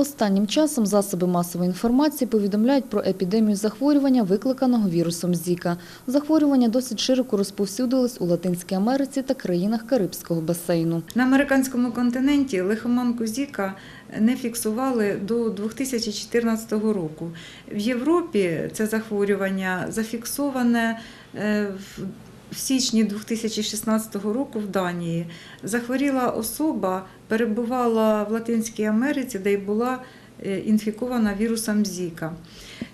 Останнім часом засоби масової інформації повідомляють про епідемію захворювання, викликаного вірусом Зіка. Захворювання досить широко розповсюдилось у Латинській Америці та країнах Карибського басейну. На американському континенті лихоманку Зіка не фіксували до 2014 року. В Європі це захворювання зафіксоване е, в в січні 2016 року в Данії. Захворіла особа, перебувала в Латинській Америці, де й була е, інфікована вірусом Зіка.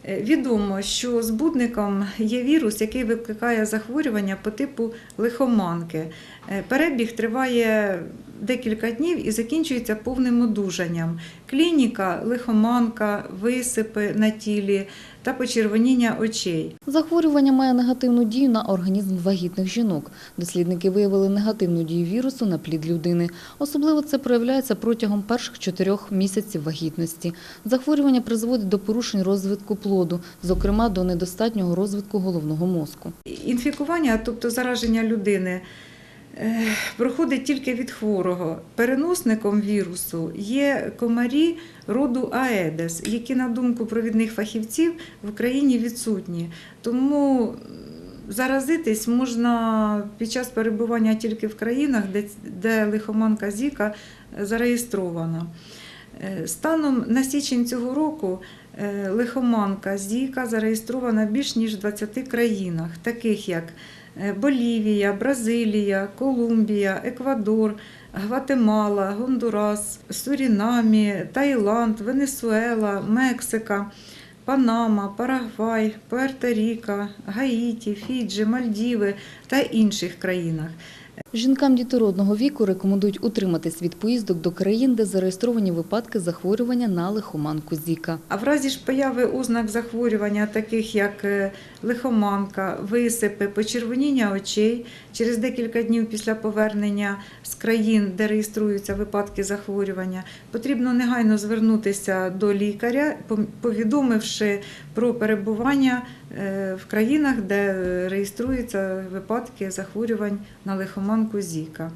Е, Відомо, що збудником є вірус, який викликає захворювання по типу лихоманки. Е, Перебіг триває декілька днів і закінчується повним одужанням. Клініка, лихоманка, висипи на тілі та почервоніння очей. Захворювання має негативну дію на організм вагітних жінок. Дослідники виявили негативну дію вірусу на плід людини. Особливо це проявляється протягом перших чотирьох місяців вагітності. Захворювання призводить до порушень розвитку плоду, зокрема до недостатнього розвитку головного мозку. Інфікування, тобто зараження людини, проходить тільки від хворого. Переносником вірусу є комарі роду Аедес, які, на думку провідних фахівців, в Україні відсутні. Тому заразитись можна під час перебування тільки в країнах, де, де лихоманка Зіка зареєстрована. Е, Станом на січень цього року е, лихоманка Зіка зареєстрована більш ніж в 20 країнах, таких як е, Болівія, Бразилія, Колумбія, Еквадор, Гватемала, Гондурас, Сурінамі, Таїланд, Венесуела, Мексика, Панама, Парагвай, Пуерто-Ріко, Гаїті, Фіджі, Мальдіви та інших країнах. Жінкам дітородного віку рекомендують утриматись від поїздок до країн, де зареєстровані випадки захворювання на лихоманку Зіка. А в разі ж появи ознак захворювання, таких як е, лихоманка, висипи, почервоніння очей, через декілька днів після повернення з країн, де реєструються випадки захворювання, потрібно негайно звернутися до лікаря, повідомивши про перебування е, в країнах, де е, реєструються випадки захворювань на лихоманку Зіка.